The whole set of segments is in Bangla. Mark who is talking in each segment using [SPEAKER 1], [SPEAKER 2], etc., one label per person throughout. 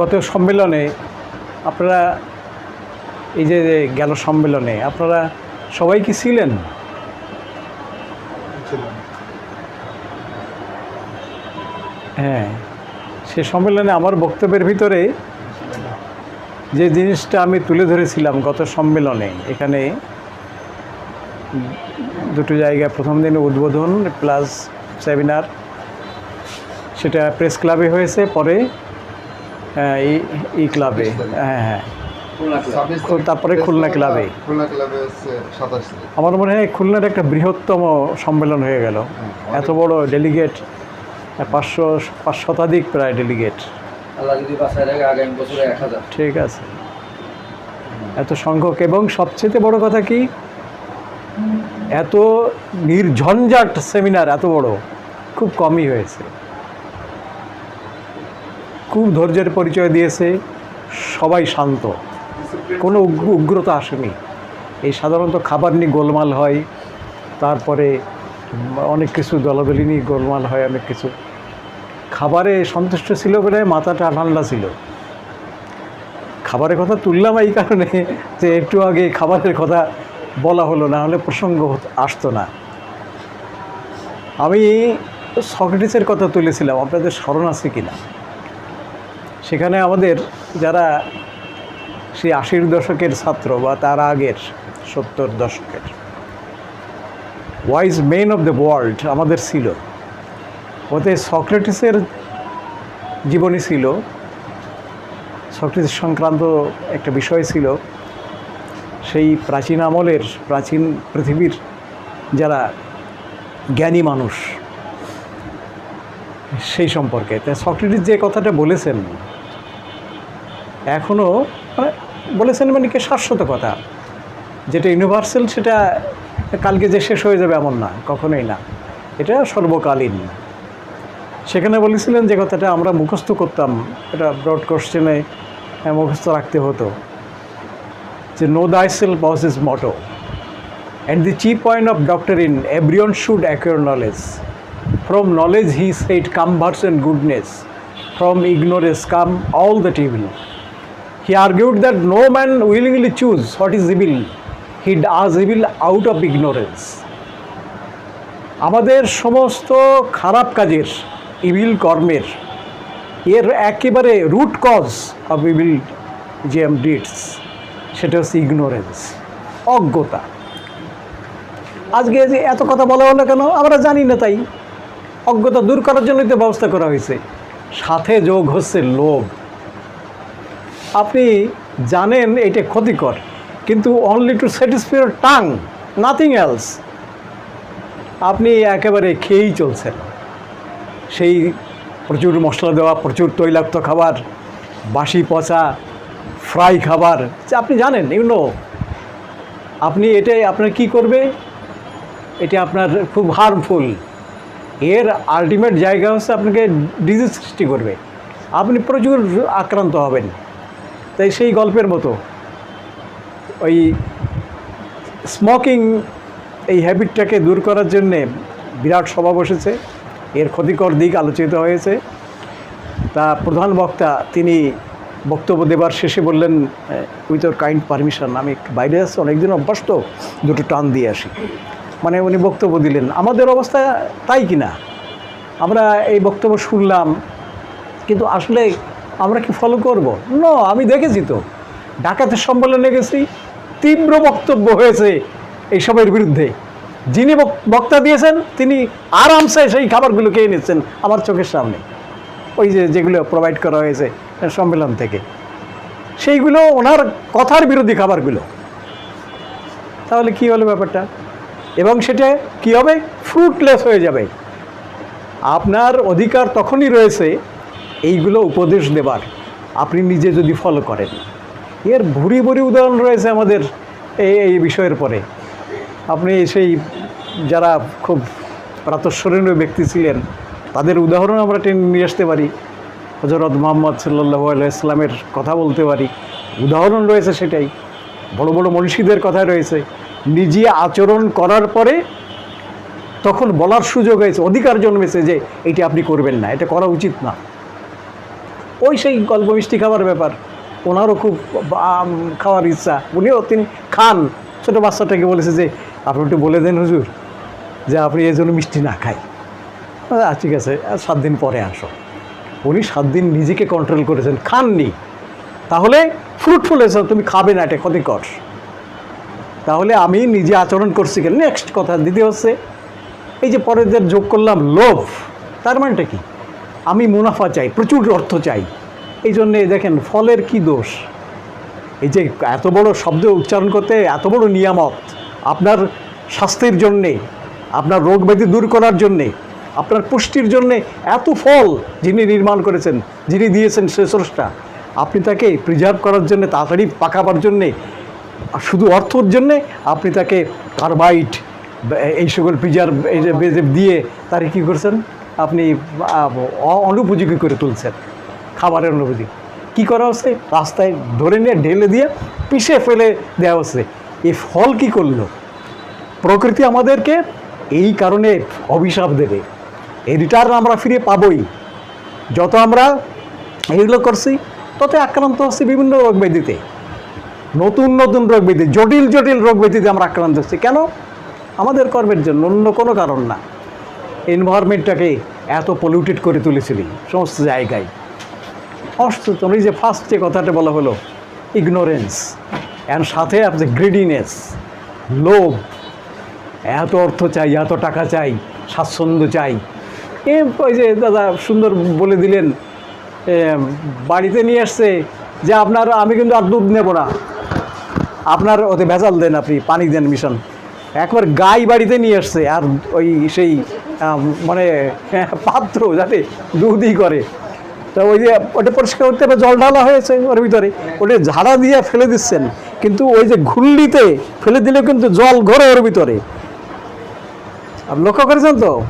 [SPEAKER 1] গত সম্মেলনে আপনারা, এই যে গেল সম্মেলনে, আপনারা সবাই কি ছিলেন? হ্যাঁ সে সম্মেলনে আমার বক্তব্যের ভিতরে যে জিনিসটা আমি তুলে ধরেছিলাম গত সম্মেলনে, এখানে দুটো জায়গায় প্রথম দিনে উদ্বোধন প্লাস সেমিনার, সেটা প্রেস ক্লাবে হয়েছে, পরে এই এই ক্লাবে হ্যাঁ হ্যাঁ। তারপরে খুলনা ক্লাবে। আমার মনে হয় খুলনার একটা বৃহত্তম সম্মেলন হয়ে গেল। এত বড় ডেলিগেট পাঁচশো পাঁচ শতাধিক প্রায় ডেলিগেট ঠিক আছে। এত সংখ্যক এবং সবচেয়ে বড় কথা কি? এত নির্ঝঞ্ঝাট সেমিনার এত বড় খুব কমই হয়েছে। খুব ধৈর্যের পরিচয় দিয়েছে, সবাই শান্ত। কোনো উগ্রতা আসেনি। এই সাধারণত খাবার নিয়ে গোলমাল হয়, তারপরে অনেক কিছু দলাদলি নিয়ে গোলমাল হয়, অনেক কিছু। খাবারে সন্তুষ্ট ছিল বলে মাথাটা ঠান্ডা ছিল। খাবারের কথা তুললাম এই কারণে যে একটু আগে খাবারের কথা বলা হলো, না হলে প্রসঙ্গ আসতো না। আমি সক্রেটিসের কথা তুলেছিলাম, আপনাদের স্মরণ আছে কি না সেখানে আমাদের যারা সেই আশির দশকের ছাত্র বা তার আগের সত্তর দশকের wise men of the world আমাদের ছিল। ওতে সক্রেটিসের জীবনী ছিল। সক্রেটিস সংক্রান্ত একটা বিষয় ছিল। সেই প্রাচীন আমলের, প্রাচীন পৃথিবীর যারা জ্ঞানী মানুষ, সেই সম্পর্কে। তাই সক্রেটিস যে কথাটা বলেছেন এখনও মানে বলেছেন মানে কি শাশ্বত কথা। যেটা ইউনিভার্সাল সেটা কালকে যে শেষ হয়ে যাবে এমন না কখনোই না। এটা সর্বকালীন। সেখানে বলেছিলেন যে কথাটা আমরা মুখস্থ করতাম, এটা ব্রড কোশ্চেনে মুখস্থ রাখতে হতো। যে know thyself was his motto and the chief point of doctrine everyone should acquire knowledge from knowledge he said come virtues and goodness from ignorance come all that evil he argued that no man willingly choose what is evil he does evil out of ignorance আমাদের সমস্ত খারাপ কাজের ইভিল কর্মের, এর একেবারে রুট কজ অফ ইভিল যে এম ডিটস সেটা হচ্ছে ইগনোরেন্স অজ্ঞতা। আজকে যে এত কথা বলা হলো কেন? আমরা জানি না তাই। অজ্ঞতা দূর করার জন্যই তো ব্যবস্থা করা হয়েছে। সাথে যোগ হচ্ছে লোভ। আপনি জানেন এটা ক্ষতিকর, কিন্তু only to satisfy tongue nothing else আপনি একেবারে খেয়েই চলছেন। সেই প্রচুর মশলা দেওয়া, প্রচুর তৈলাক্ত খাবার, বাসি পচা, ফ্রাই খাবার আপনি জানেন এগুলো আপনি এটাই আপনার কি করবে? এটা আপনার খুব হার্মফুল এর আলটিমেট জায়গা হচ্ছে আপনাকে ডিজিজ সৃষ্টি করবে। আপনি প্রচুর আক্রান্ত হবেন। তাই সেই গল্পের মতো। ওই স্মোকিং এই হ্যাবিটটাকে দূর করার জন্যে বিরাট সভা বসেছে। এর ক্ষতিকর দিক আলোচিত হয়েছে। তা প্রধান বক্তা তিনি বক্তব্য দেবার শেষে বললেন উইথ ওর কাইন্ড পারমিশন আমি বাইরে আসছি অনেকদিন অভ্যাস তো দুটো টান দিয়ে আসি। মানে উনি বক্তব্য দিলেন, আমাদের অবস্থা তাই কি না আমরা এই বক্তব্য শুনলাম, কিন্তু আসলে আমরা কি ফলো করব? ন আমি দেখেছি তো। ডাকাতের সম্মেলনে গেছি, তীব্র বক্তব্য হয়েছে এইসবের বিরুদ্ধে। যিনি বক্তা দিয়েছেন, তিনি আরামসে সেই খাবারগুলো খেয়ে নিচ্ছেন আমার চোখের সামনে। ওই যে যেগুলো প্রোভাইড করা হয়েছে সম্মেলন থেকে। সেইগুলো ওনার কথার বিরোধী খাবারগুলো। তাহলে কি হলো ব্যাপারটা? এবং সেটা কি হবে? ফ্রুটলেস হয়ে যাবে। আপনার অধিকার তখনই রয়েছে এইগুলো উপদেশ দেবার আপনি নিজে যদি ফলো করেন। এর ভুরি ভুরি উদাহরণ রয়েছে আমাদের এই এই বিষয়ের পরে। আপনি সেই যারা খুব প্রাতঃস্মরণীয় ব্যক্তি ছিলেন, তাদের উদাহরণ আমরা টেনে নিয়ে আসতে পারি। হজরত মোহাম্মদ সাল্লাহ ইসলামের কথা বলতে পারি। উদাহরণ রয়েছে সেটাই। বড় বড় মনীষীদের কথা রয়েছে। নিজে আচরণ করার পরে তখন বলার সুযোগ হয়েছে, অধিকার জন্মেছে যে এইটা আপনি করবেন না, এটা করা উচিত না। ওই সেই গল্প মিষ্টি খাবার ব্যাপার। ওনারও খুব খাওয়ার ইচ্ছা। উনিও তিনি খান। ছোটো বাচ্চাটাকে বলেছে যে আপনি একটু বলে দেন হুজুর যে আপনি এই জন্য মিষ্টি না খাই। আচ্ছা, ঠিক আছে সাত দিন পরে আসো। উনি সাত দিন নিজেকে কন্ট্রোল করেছেন খাননি। তাহলে ফ্রুটফুল হয়েছে তুমি খাবে না এটা ক্ষতিকর। তাহলে আমি নিজে আচরণ করছি কেন? নেক্সট কথা দিতে হচ্ছে এই যে পরের যোগ করলাম লোভ তার মানেটা কি? আমি মুনাফা চাই, প্রচুর অর্থ চাই। এই জন্যে দেখেন, ফলের কি দোষ? এই যে এত বড় শব্দ উচ্চারণ করতে এত বড় নিয়ামত, আপনার স্বাস্থ্যের জন্যে, আপনার রোগ ব্যাধি দূর করার জন্যে, আপনার পুষ্টির জন্যে এত ফল যিনি নির্মাণ করেছেন, যিনি দিয়েছেন সে আপনি তাকে প্রিজার্ভ করার জন্যে, তাড়াতাড়ি পাকাবার জন্যে, শুধু অর্থর জন্যে, আপনি তাকে কার্বাইট এই সকল প্রিজার্ভ দিয়ে তারে কী করছেন? আপনি অনুপযোগী করে তুলছেন, খাবারের অনুপযোগী। কী করা হচ্ছে? রাস্তায় ধরে নিয়ে ঢেলে দিয়ে পিষে ফেলে দেওয়া হচ্ছে। এই ফল কি করল? প্রকৃতি আমাদেরকে এই কারণে অভিশাপ দেবে। এই রিটার্ন আমরা ফিরে পাবই। যত আমরা এগুলো করছি, তত আক্রান্ত হচ্ছে বিভিন্ন রোগ ব্যাধিতে। নতুন নতুন রোগ ব্যাধি, জটিল জটিল রোগ ব্যাধিতে আমরা আক্রান্ত হচ্ছি। কেন? আমাদের কর্মের জন্য অন্য কোনো কারণ না। এনভায়রনমেন্টটাকে এত পলিউটেড করে তুলেছিলি, সমস্ত জায়গায়। অসচেতন এই যে ফার্স্ট যে কথাটা বলা হলো ইগনোরেন্স অ্যান্ড সাথে আছে গ্রিডিনেস লোভ, এত অর্থ চাই, এত টাকা চাই, স্বাচ্ছন্দ্য চাই। এ ওই যে দাদা সুন্দর বলে দিলেন বাড়িতে নিয়ে আসছে যে আপনার, আমি কিন্তু আর দুধ নেব না। আপনার ওতে ভেজাল দেন আপনি, পানি দেন মিশন একবার গাই বাড়িতে নিয়ে আসছে, আর ওই সেই মানে পাত্র যাতে দুধই করে। তা ওই যে ওটা পরিষ্কার করতে জল ঢালা হয়েছে ওর ভিতরে। ওটা ঝাড়া দিয়ে ফেলে দিচ্ছেন। কিন্তু ওই যে ঘুল্লিতে ফেলে দিলে কিন্তু জল ঘরে ওর ভিতরে। আপনি লক্ষ্য করেছেন তো?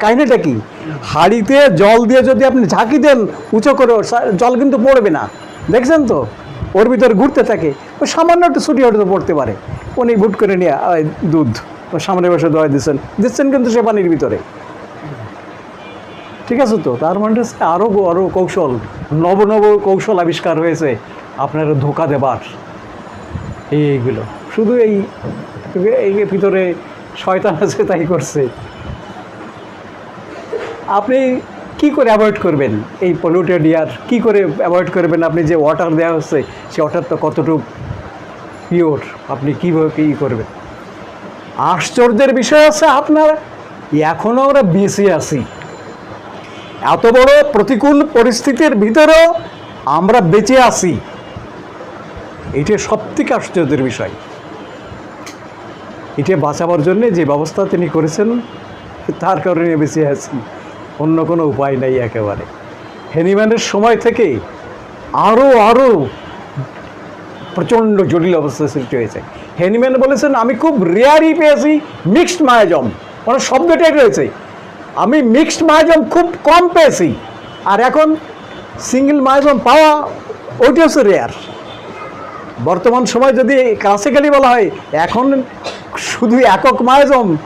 [SPEAKER 1] কাহিনিটা কি? হাড়িতে জল দিয়ে যদি আপনি ঝাঁকি দেন উঁচু করে জল কিন্তু পড়বে না। দেখছেন তো? ওর ভিতরে ঘুরতে থাকে। ওই সামান্য একটু ছুটি হয়তো পড়তে পারে। উনি বুট করে নিয়ে দুধ। সামনে বসে দোয়া দিচ্ছেন। দিচ্ছেন কিন্তু সে পানির ভিতরে। ঠিক আছে তো? তার মানে হচ্ছে আরও আরও কৌশল, নব নব কৌশল আবিষ্কার হয়েছে আপনার ধোকা দেবার। এই এইগুলো। শুধু এই এই ভিতরে শয়তান আছে তাই করছে। আপনি কি করে অ্যাভয়েড করবেন? এই পলিউটেড ইয়ার কি করে অ্যাভয়েড করবেন? আপনি যে ওয়াটার দেওয়া হচ্ছে, সে ওয়াটার তো কতটুকু পিওর আপনি কীভাবে কী করবেন? আশ্চর্যের বিষয় আছে আপনার এখনও আমরা বেঁচে আছি। এত বড় প্রতিকূল পরিস্থিতির ভিতরেও আমরা বেঁচে আছি। এটা সবথেকে আশ্চর্যের বিষয়। এটা বাঁচাবার জন্যে যে ব্যবস্থা তিনি করেছেন, তার কারণে বেঁচে আছি। অন্য কোনো উপায় নাই একেবারে। হেনিম্যানের সময় থেকে আরও আরও প্রচণ্ড জটিল অবস্থা সৃষ্টি হয়েছে। হেনিম্যান বলেছেন, আমি খুব রেয়ারই পেয়েছি মিক্সড মায়াজম। মানে শব্দটাই রয়েছে। আমি মিক্সড মায়াজম খুব কম পেয়েছি। আর এখন সিঙ্গেল মায়াজম পাওয়া ওইটা হচ্ছে রেয়ার বর্তমান সময় যদি ক্লাসিক্যালি বলা হয়, এখন শুধু একক মায়াজম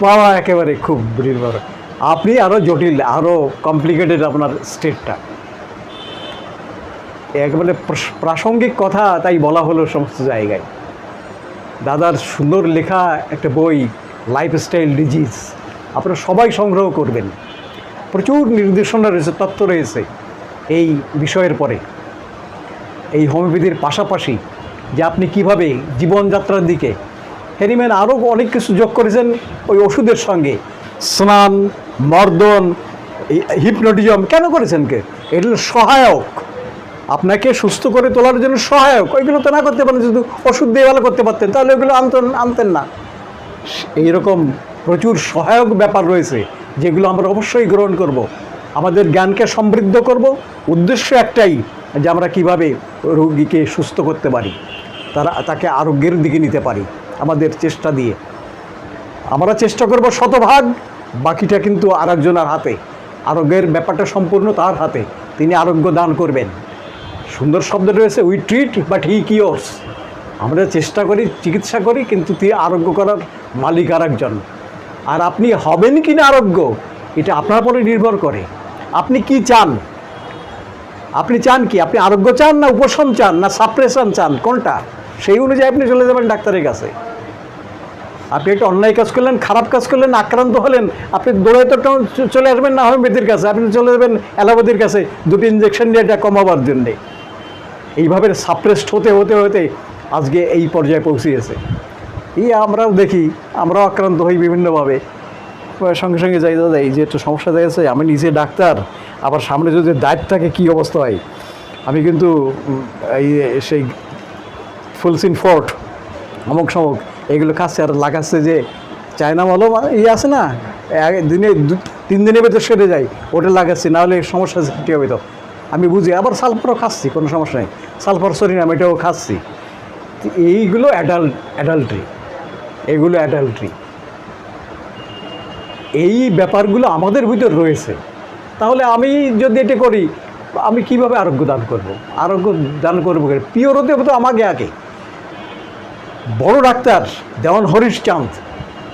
[SPEAKER 1] পাওয়া একেবারে খুব নির্ভর আপনি আরও জটিল আরও কমপ্লিকেটেড আপনার স্টেটটা একেবারে প্রাস- প্রাসঙ্গিক কথা তাই বলা হলো সমস্ত জায়গায়। দাদার সুন্দর লেখা একটা বই লাইফস্টাইল ডিজিজ আপনারা সবাই সংগ্রহ করবেন। প্রচুর নির্দেশনা রয়েছে তত্ত্ব রয়েছে এই বিষয়ের পরে। এই হোমিওপ্যাথির পাশাপাশি যে আপনি কীভাবে জীবনযাত্রার দিকে হেরিম্যান আরও অনেক কিছু যোগ করেছেন ওই ওষুধের সঙ্গে। স্নান, মর্দন হিপনোটিজম কেন করেছেন কে? এগুলো সহায়ক। আপনাকে সুস্থ করে তোলার জন্য সহায়ক। ওইগুলো তো না করতে পারেন শুধু ওষুধ দিয়ে ভালো করতে পারতেন, তাহলে ওইগুলো আনতেন আনতেন না। এইরকম প্রচুর সহায়ক ব্যাপার রয়েছে, যেগুলো আমরা অবশ্যই গ্রহণ করব। আমাদের জ্ঞানকে সমৃদ্ধ করব। উদ্দেশ্য একটাই, যে আমরা কীভাবে রোগীকে সুস্থ করতে পারি, তারা, তাকে আরোগ্যের দিকে নিতে পারি, আমাদের চেষ্টা দিয়ে। আমরা চেষ্টা করব শতভাগ, বাকিটা কিন্তু আরেকজনের হাতে। আরোগ্যের ব্যাপারটা সম্পূর্ণ তার হাতে, তিনি আরোগ্য দান করবেন। সুন্দর শব্দ রয়েছে we treat but he cures আমরা চেষ্টা করি, চিকিৎসা করি, কিন্তু তিনি আরোগ্য করার মালিক আর একজন আর আপনি হবেন কি না আরোগ্য, এটা আপনার উপরে নির্ভর করে। আপনি কি চান? আপনি চান কি? আপনি আরোগ্য চান না উপশম চান না সাপ্রেশন চান? কোনটা? সেই অনুযায়ী আপনি চলে যাবেন ডাক্তারের কাছে। আপনি একটা অন্যায় কাজ করলেন, খারাপ কাজ করলেন, আক্রান্ত হলেন, আপনি দৌড়াইতে তো চলে আসবেন না হোমিওপ্যাথির কাছে, আপনি চলে যাবেন অ্যালোপ্যাথির কাছে। দুটি ইঞ্জেকশন দিয়ে এটা কমাবার জন্যে। এইভাবে সাপ্রেসড হতে হতে হতে আজকে এই পর্যায়ে পৌঁছিয়েছে এই আমরাও দেখি, আমরাও আক্রান্ত হই বিভিন্নভাবে। সঙ্গে সঙ্গে যাই, দাদা, এই যে একটু সমস্যা দেখেছে আমি নিজে ডাক্তার, আবার সামনে যদি দায়িত্ব থাকে কী অবস্থা হয়? আমি কিন্তু এই সেই ফুলসিন ফোর্ট, অমুক সমুক, এগুলো খাচ্ছে আর লাগাচ্ছে যে চায়না মলম ইয়ে আছে না দিনে তিন দিনের ভেতর সেরে যায়, ওটা লাগাচ্ছি, নাহলে সমস্যা সৃষ্টি হবে তো। আমি বুঝি আবার সালফারও খাচ্ছি, কোনো সমস্যা নেই। সালফার সরিনাম এটাও খাচ্ছি। এইগুলো অ্যাডাল্ট অ্যাডাল্ট্রি এগুলো অ্যাডাল্ট্রি এই ব্যাপারগুলো আমাদের ভিতর রয়েছে। তাহলে আমি যদি এটা করি, আমি কীভাবে আরোগ্য দান করব? আরোগ্য দান করব পিওর হতে হবে তো আমাকে আগে। বড় ডাক্তার দেওয়ান হরিশ চাঁদ,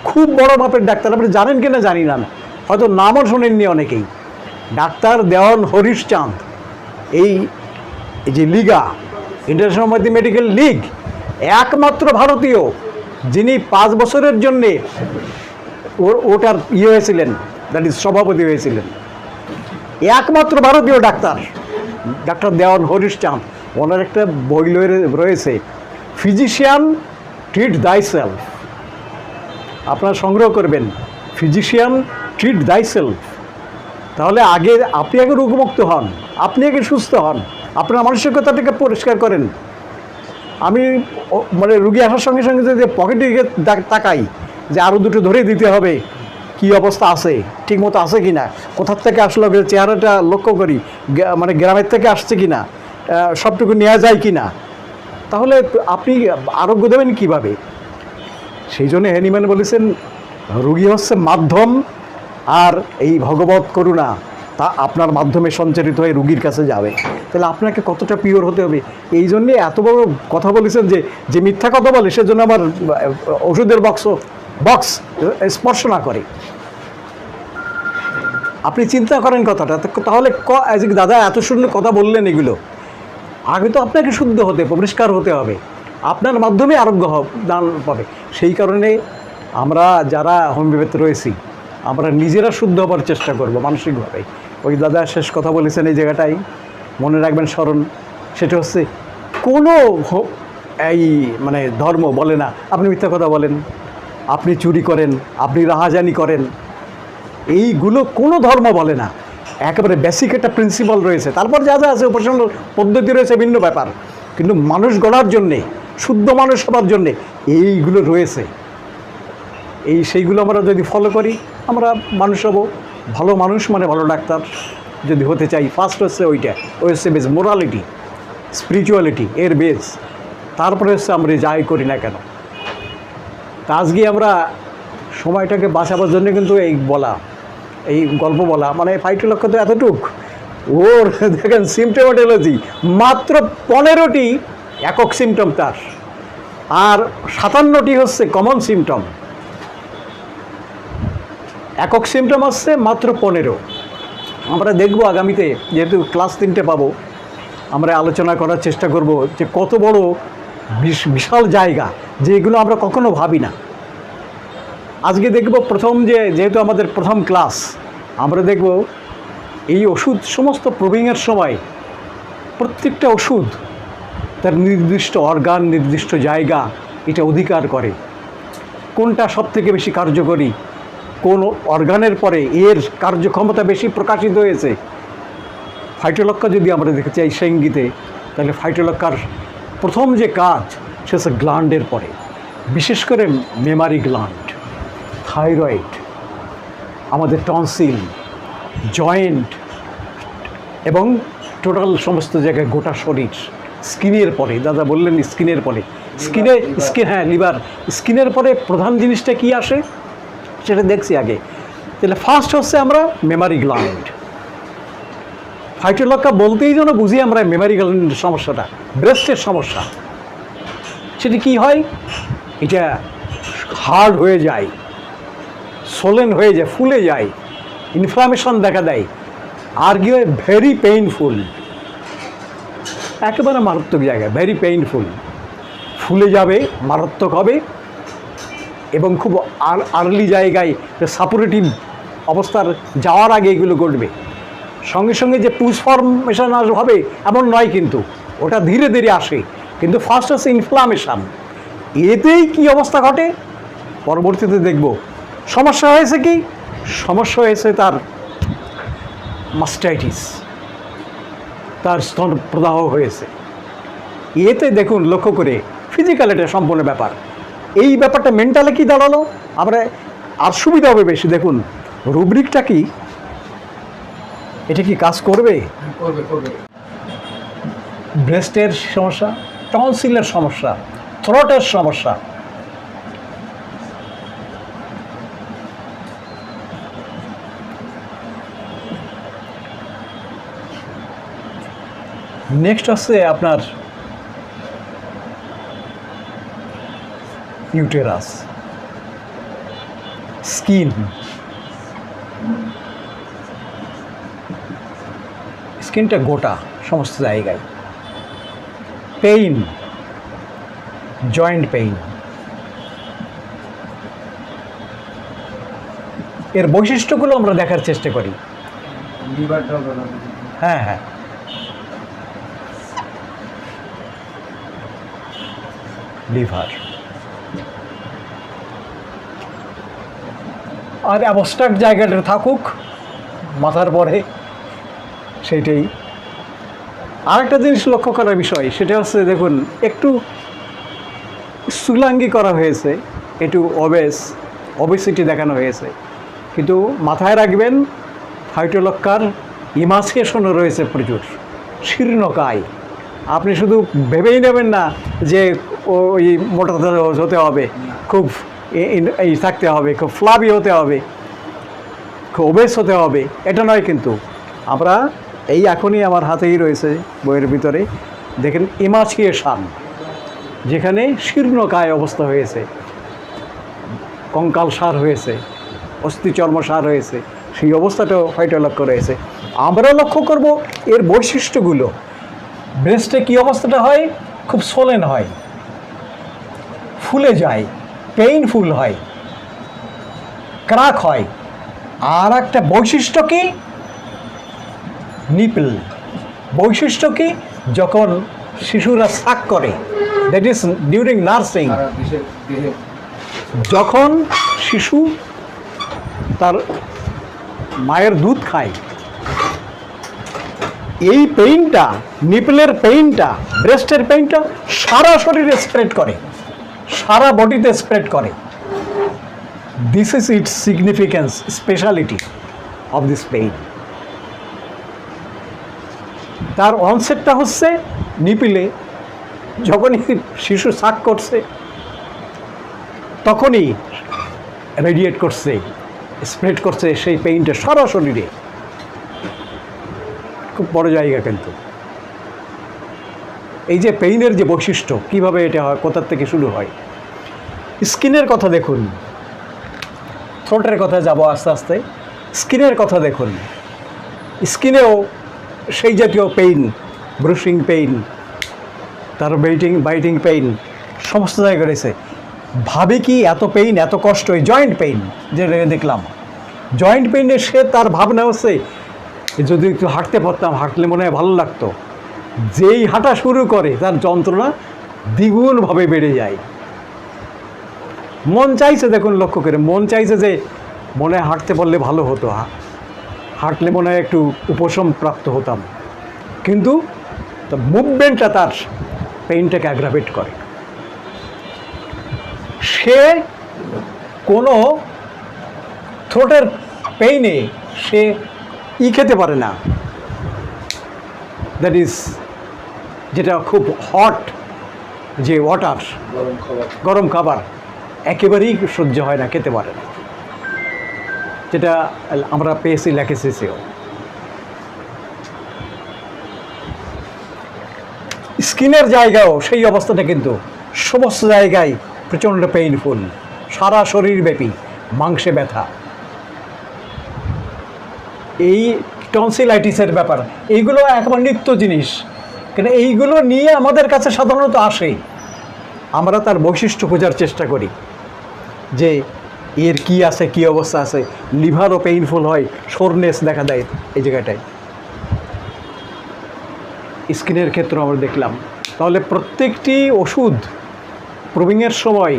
[SPEAKER 1] খুব বড় মাপের ডাক্তার, আপনি জানেন কিনা জানি না হয়তো নামও শোনেননি অনেকেই। ডাক্তার দেওয়ান হরিশ চাঁদ। এই যে লিগা ইন্টারন্যাশনাল ম্যাথমেটিক্যাল লিগ একমাত্র ভারতীয়, যিনি পাঁচ বছরের জন্যে ওটার ইয়ে হয়েছিলেন দ্যাট ইজ সভাপতি হয়েছিলেন। একমাত্র ভারতীয় ডাক্তার ডাক্তার দেওয়ান হরিশ চাঁদ, ওনার একটা বই রয়েছে ফিজিশিয়ান ট্রিট দাই সেলফ আপনারা সংগ্রহ করবেন ফিজিশিয়ান ট্রিট দাই সেলফ তাহলে আগে আপনি আগে রোগমুক্ত হন, আপনি আগে সুস্থ হন, আপনার মানসিকতাটাকে পরিষ্কার করেন। আমি মানে রুগী আসার সঙ্গে সঙ্গে যদি পকেটে তাকাই যে আরও দুটো ধরে দিতে হবে, কি অবস্থা আছে ঠিক মতো আছে কি না কোথার থেকে আসলো চেহারাটা লক্ষ্য করি মানে গ্রামের থেকে আসছে কি না সবটুকু নেওয়া যায় কি না তাহলে আপনি আরোগ্য দেবেন কীভাবে? সেই জন্য হ্যানিম্যান বলেছেন, রুগী হচ্ছে মাধ্যম আর এই ভগবত করুণা তা আপনার মাধ্যমে সঞ্চারিত হয়ে রুগীর কাছে যাবে। তাহলে আপনাকে কতটা পিওর হতে হবে? এই জন্যে এত বড় কথা বলেছেন যে যে মিথ্যা কথা বলে, সেজন্য আমার ওষুধের বক্স বক্স স্পর্শ না করে। আপনি চিন্তা করেন কথাটা তাহলে দাদা এত সুন্দর কথা বললেন এগুলো, আগে তো আপনাকে শুদ্ধ হতে, পরিষ্কার হতে হবে। আপনার মাধ্যমে আরোগ্য দান পাবে। সেই কারণে আমরা যারা হোমিওপ্যাথ রয়েছি আমরা নিজেরা শুদ্ধ হবার চেষ্টা করব মানসিকভাবে। ওই দাদা শেষ কথা বলেছেন এই জায়গাটাই। মনে রাখবেন স্মরণ, সেটা হচ্ছে কোনো এই মানে ধর্ম বলে না, আপনি মিথ্যা কথা বলেন, আপনি চুরি করেন, আপনি রাহাজানি করেন, এইগুলো কোনো ধর্ম বলে না। একেবারে বেসিক একটা প্রিন্সিপাল রয়েছে। তারপর যা যা আছে উপাসন পদ্ধতি রয়েছে, ভিন্ন ব্যাপার। কিন্তু মানুষ গড়ার জন্যে, শুদ্ধ মানুষ হবার জন্যে, এইগুলো রয়েছে। এই সেইগুলো আমরা যদি ফলো করি, আমরা মানুষ হব, ভালো মানুষ মানে ভালো ডাক্তার যদি হতে চাই। ফার্স্ট হচ্ছে ওইটা, ওই হচ্ছে বেস মোরালিটি স্পিরিচুয়ালিটি এর বেস তারপরে হচ্ছে আমরা যাই করি না কেন। তা আজকে আমরা সময়টাকে বাঁচাবার জন্য কিন্তু এই বলা, এই গল্প বলা মানে ফাইটু লক্ষ্য তো এতটুক। ওর দেখেন সিমটোমেটোলজি মাত্র পনেরোটি একক সিমটম তার। আর সাতান্নটি হচ্ছে কমন সিমটম একক সিমটম আসছে মাত্র পনেরো। আমরা দেখব আগামীতে, যেহেতু ক্লাস তিনটে পাবো, আমরা আলোচনা করার চেষ্টা করব যে কত বড় বিশ- বিশাল জায়গা যেগুলো আমরা কখনো ভাবি না। আজকে দেখব প্রথম যে, যেহেতু আমাদের প্রথম ক্লাস আমরা দেখব এই ওষুধ, সমস্ত প্রবিংয়ের সময় প্রত্যেকটা ওষুধ তার নির্দিষ্ট অর্গান নির্দিষ্ট জায়গা, এটা অধিকার করে। কোনটা সব থেকে বেশি কার্যকরী? কোন অর্গানের পরে এর কার্যক্ষমতা বেশি প্রকাশিত হয়েছে? ফাইটোলক্কা যদি আমরা দেখতে চাই সেঙ্গিতে, তাহলে ফাইটোলক্কার প্রথম যে কাজ, সে হচ্ছে গ্ল্যান্ডের পরে। বিশেষ করে মেমারি গ্ল্যান্ড, থাইরয়েড, আমাদের টনসিল, জয়েন্ট এবং টোটাল সমস্ত জায়গায় গোটা শরীর, স্কিনের পরে, দাদা বললেন স্কিনের পরে। স্কিনে, স্কিন হ্যাঁ লিভার। স্কিনের পরে প্রধান জিনিসটা কি আসে? সেটা দেখছি আগে। তাহলে ফার্স্ট হচ্ছে আমরা মেমারি গ্ল্যান্ড ফাইটোলক্কা বলতেই যেন বুঝি আমরা মেমারি গ্ল্যান্ডের সমস্যাটা ব্রেস্টের সমস্যা। সেটি কি হয়? এটা হার্ড হয়ে যায় সোলেন হয়ে যায়, ফুলে যায় ইনফ্লামেশন দেখা দেয়, আর কি হয়? ভেরি পেইনফুল একেবারে মারাত্মক জায়গায় ভেরি পেইনফুল ফুলে যাবে, মারাত্মক হবে এবং খুব আর্লি জায়গায় সাপোরেটিভ অবস্থার যাওয়ার আগে এগুলো ঘটবে। সঙ্গে সঙ্গে যে পুজ ফর্মেশন হবে, এমন নয় কিন্তু। ওটা ধীরে ধীরে আসে। কিন্তু ফার্স্ট হচ্ছে ইনফ্লামেশন এতেই কি অবস্থা ঘটে? পরবর্তীতে দেখব। সমস্যা হয়েছে কি? সমস্যা হয়েছে তার মাস্টাইটিস তার স্তন প্রদাহ হয়েছে। এতে দেখুন, লক্ষ্য করে ফিজিক্যাল এটা সম্পূর্ণ ব্যাপার। এই ব্যাপারটা মেন্টালে কি দাঁড়াল? আমরা আর সুবিধা হবে বেশি দেখুন রুব্রিকটা কি? এটা কি কাজ করবে? ব্রেস্টের সমস্যা টনসিলের সমস্যা থ্রোটের সমস্যা। নেক্সট হচ্ছে আপনার ইউটেরাস। স্কিন। স্কিনটা গোটা সমস্ত জায়গায়। পেইন। Joint pain. এর বৈশিষ্ট্যগুলো আমরা দেখার চেষ্টা করি। হ্যাঁ হ্যাঁ। লিভার। আর অ্যাবস্ট্রাক্ট জায়গাটা থাকুক, মাথার পরে সেইটাই। আরেকটা জিনিস লক্ষ্য করার বিষয়, সেটা হচ্ছে দেখুন, একটু সুলাঙ্গি করা হয়েছে, একটু অবেস অবেসিটি দেখানো হয়েছে। কিন্তু মাথায় রাখবেন ফাইটোলক্কার ইমাসিয়েশনও রয়েছে প্রচুর, শীর্ণকায়। আপনি শুধু ভেবেই নেবেন না যে ওই মোটা হতে হবে, খুব এই থাকতে হবে, খুব ফ্লাবি হতে হবে, খুব ওবেস হতে হবে, এটা নয় কিন্তু। আমরা এই এখনই আমার হাতেই রয়েছে বইয়ের ভিতরে। দেখেন, ইমাসিয়েশন, যেখানে শীর্ণকায় অবস্থা হয়েছে। কঙ্কাল সার হয়েছে, অস্থিচর্ম সার হয়েছে, সেই অবস্থাটাও হয়তো লক্ষ্য রয়েছে। আমরা লক্ষ্য করব এর বৈশিষ্ট্যগুলো। ব্রেস্টে কী অবস্থাটা হয়? খুব সোলেন হয়, ফুলে যায়। পেইনফুল হয় ক্রাক হয় আর একটা বৈশিষ্ট্য কি? নিপল বৈশিষ্ট্য কি? যখন শিশুরা শাক করে দ্যাট ইজ ডিউরিং নার্সিং যখন শিশু তার মায়ের দুধ খায় এই পেইনটা নিপলের পেইনটা ব্রেস্টের পেইনটা সারা শরীরে স্প্রেড করে। সারা বডিতে স্প্রেড করে। This is its significance speciality of this pain তার অনসেটটা হচ্ছে নিপিলে। যখনই শিশু শাক করছে, তখনই রেডিয়েট করছে স্প্রেড করছে সেই পেইনটা সারা শরীরে। খুব বড় জায়গা কিন্তু। এই যে পেইনের যে বৈশিষ্ট্য, কীভাবে এটা হয় কোথার থেকে শুরু হয়? স্কিনের কথা দেখুন। থ্রোটের কথা যাব আস্তে আস্তে। স্কিনের কথা দেখুন। স্কিনেও সেই জাতীয় পেইন ব্রুশিং পেইন তার বাইটিং বাইটিং পেইন সমস্ত জায়গায় রয়েছে। ভাবে কি এত পেইন এত কষ্ট, এই জয়েন্ট পেইন যেটা দেখলাম। জয়েন্ট পেইনে সে তার ভাবনা হচ্ছে যদি একটু হাঁটতে পারতাম, হাঁটলে মনে হয় ভালো লাগতো। যেই হাঁটা শুরু করে, তার যন্ত্রণা দ্বিগুণভাবে বেড়ে যায়। মন চাইছে দেখুন লক্ষ্য করে মন চাইছে যে মনে হাঁটতে পারলে ভালো হতো হা- হাঁটলে মনে হয় একটু উপশম প্রাপ্ত হতাম। কিন্তু মুভমেন্টটা তার পেইনটাকে অ্যাগ্রাভেট করে। সে কোনো থ্রোটের পেইনে সে ই খেতে পারে না। দ্যাট ইজ যেটা খুব হট যে ওয়াটার
[SPEAKER 2] গরম খাবার।
[SPEAKER 1] একেবারেই সহ্য হয় না, খেতে পারে না। যেটা আমরা পেয়েছি ল্যাকেসিসেও স্কিনের জায়গাও সেই অবস্থাটা কিন্তু সমস্ত জায়গায় প্রচণ্ড পেইনফুল সারা শরীরব্যাপী মাংসে ব্যথা। এই টনসিলাইটিসের ব্যাপার, এইগুলো একবার নিত্য জিনিস। কেন এইগুলো নিয়ে আমাদের কাছে সাধারণত আসে। আমরা তার বৈশিষ্ট্য খোঁজার চেষ্টা করি। যে এর কি আছে, কি অবস্থা আছে? লিভারও পেইনফুল হয় সোরনেস দেখা দেয় এই জায়গাটায়। স্কিনের ক্ষেত্রে আমরা দেখলাম। তাহলে প্রত্যেকটি ওষুধ প্রুভিংয়ের সময়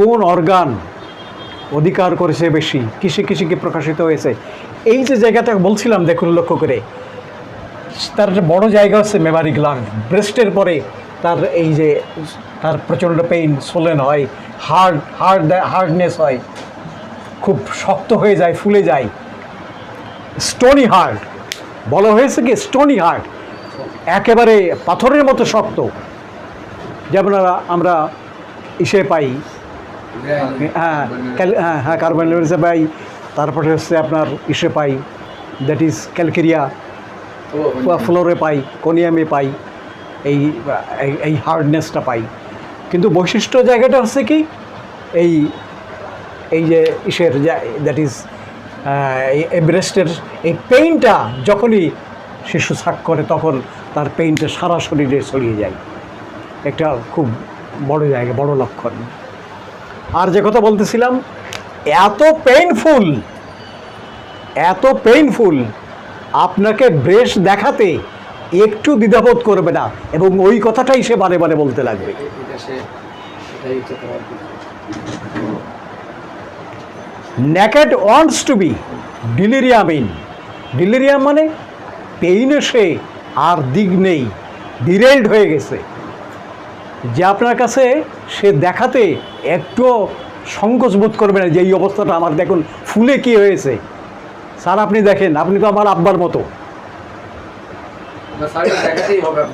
[SPEAKER 1] কোন অর্গান অধিকার করেছে বেশি? কিসে কিসে কি প্রকাশিত হয়েছে? এই যে জায়গাটা বলছিলাম দেখুন লক্ষ্য করে, তার বড় জায়গা হচ্ছে মেমারি গ্ল্যান্ড ব্রেস্টের পরে তার এই যে তার প্রচণ্ড পেইন সোলেন হয় হার্ড হার্ড হার্ডনেস হয় খুব শক্ত হয়ে যায় ফুলে যায়। স্টোনি হার্ট বলা হয়েছে কি স্টোনি হার্ট একেবারে পাথরের মতো শক্ত যেমন আমরা- ইসে পাই। হ্যাঁ হ্যাঁ হ্যাঁ কার্বন লেভেলসে পাই তারপরে হচ্ছে আপনার ইসে পাই দ্যাট ইজ ক্যালকেরিয়া ফ্লোরে পাই কোনিয়ামে পাই। এই, এই- হার্ডনেসটা পাই। কিন্তু বৈশিষ্ট্য জায়গাটা হচ্ছে কি, এই এই যে ইসের দ্যাট ইজ এই ব্রেস্টের এই পেইনটা যখনই শিশু শাক করে তখন তার পেইনটা সারা শরীরে ছড়িয়ে যায়। একটা খুব বড় জায়গা, বড় লক্ষণ। আর যে কথা বলতেছিলাম, এত পেইনফুল এত পেইনফুল আপনাকে ব্রেশ দেখাতে একটু দ্বিধাবোধ করবে না এবং ওই কথাটাই সে বারে বারে বলতে লাগবে।
[SPEAKER 2] সে
[SPEAKER 1] naked wants to be delirium in delirium মানে পেইন এসে আর দিক নেই ডিরেল্ড হয়ে গেছে। যে আপনার কাছে সে দেখাতে একটুও সংকোচ বোধ করবে না যে এই অবস্থাটা আমার দেখুন, ফুলে কি হয়েছে। স্যার, আপনি দেখেন, আপনি তো আমার আব্বার মতো
[SPEAKER 2] না স্যার দেখাতেই হবে আপনার।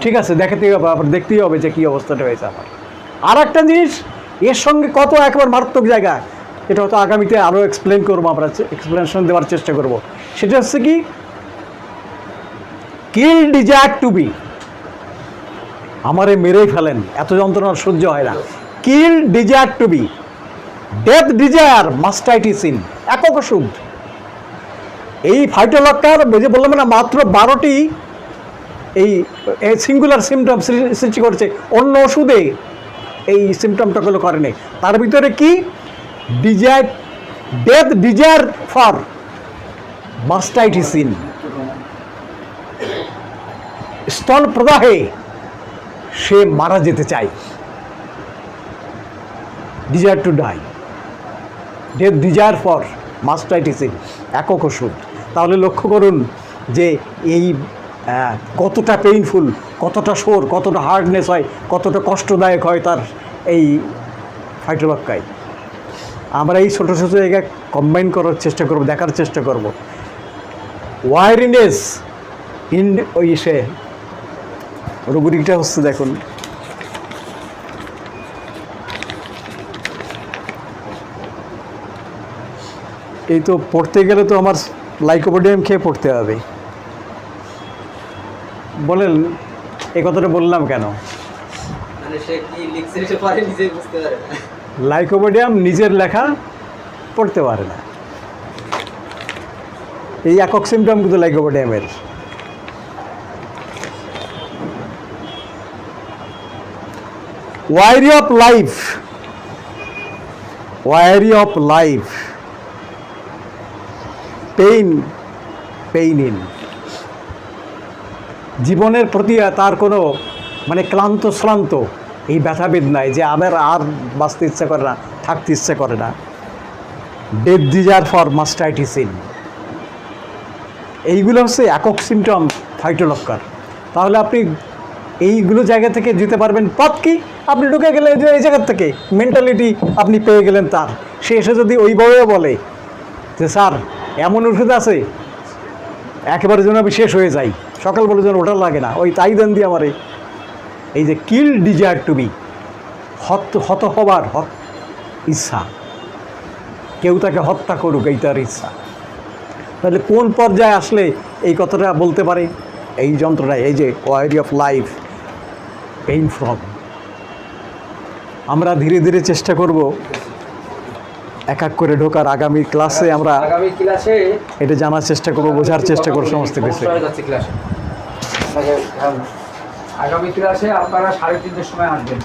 [SPEAKER 1] ঠিক আছে, দেখাতেই হবে আবার দেখতেই হবে যে কী অবস্থাটা হয়েছে আমার। আর একটা জিনিস, এর সঙ্গে কত একবার মারাত্মক জায়গা, এটা হয়তো আগামীতে আরও এক্সপ্লেন করব আমরা এক্সপ্লেনেশন দেওয়ার চেষ্টা করব। সেটা হচ্ছে কি কিল ডিজায়ার টু বি আমারে মেরেই ফেলেন, এত যন্ত্রণা সহ্য হয় না। Kill desire to be death desire মাস্টাইটিসিন একক ওষুধ। এই ফাইটোলক্কার যে বললাম না, মাত্র বারোটি এই সিঙ্গুলার সিমটম সৃষ্টি করছে। অন্য ওষুধে এই সিমটমটাগুলো করে নেই। তার ভিতরে কি? ডিজায়ার ডেথ ডিজায়ার ফর মাস্টাইটিসিন স্তন প্রদাহে সে মারা যেতে চায়। Desire to die death desire for মাস্টাইটিসিন একক ওষুধ। তাহলে লক্ষ্য করুন যে এই আহ, কতটা পেইনফুল কতটা সোর কতটা হার্ডনেস হয় কতটা কষ্টদায়ক হয় তার এই ফাইটোলক্কায় আমরা এই ছোটো ছোটো জায়গায় কম্বাইন করার চেষ্টা করব দেখার চেষ্টা করব। ওয়ারিনেস ইন ওই সে রুবরিকটা হচ্ছে দেখুন। এই তো পড়তে গেলে তো আমার লাইকোপোডিয়াম খেয়ে পড়তে হবে। বলেন এই কথাটা বললাম কেন?
[SPEAKER 3] মানে
[SPEAKER 1] লাইকোপোডিয়াম নিজের লেখা পড়তে পারে না। এই একক সিমটম কিন্তু লাইকোপোডিয়ামের weary of life weary of life pain pain in জীবনের প্রতি তার কোনো মানে ক্লান্ত শ্রান্ত, এই ব্যথা নাই যে আমার আর বাঁচতে ইচ্ছা করে না, থাকতে ইচ্ছে করে না। ডেথ ডিজার ফর মাস্টাইটিসিন এইগুলো হচ্ছে একক সিমটম ফাইটোলক্কার তাহলে আপনি এইগুলো জায়গা থেকে যেতে পারবেন পথ কি? আপনি ঢুকে এই যে এই জায়গার থেকে মেন্টালিটি আপনি পেয়ে গেলেন তার। সে এসে যদি ওইভাবে বলে যে, স্যার, এমন ওষুধ আছে, একেবারে যেন আমি শেষ হয়ে যাই। সকাল বলে যেন ওটা লাগে না। ওই তাই দেন দিয়ে আমার। এই- এই যে কিল ডিজায়ার টু বি হত হত হবার হত ইচ্ছা। কেউ তাকে হত্যা করুক এই তার ইচ্ছা। তাহলে কোন পর্যায়ে আসলে এই কথাটা বলতে পারে? এই যন্ত্রটা এই যে weary of life pain from আমরা ধীরে ধীরে চেষ্টা করব। এক এক করে ঢোকার আগামী ক্লাসে আমরা
[SPEAKER 2] আগামী ক্লাসে
[SPEAKER 1] এটা জানার চেষ্টা করব বোঝার চেষ্টা করব সমস্ত কিছু।
[SPEAKER 2] আগামী ক্লাসে আপনারা সাড়ে তিনটের সময় আসবেন।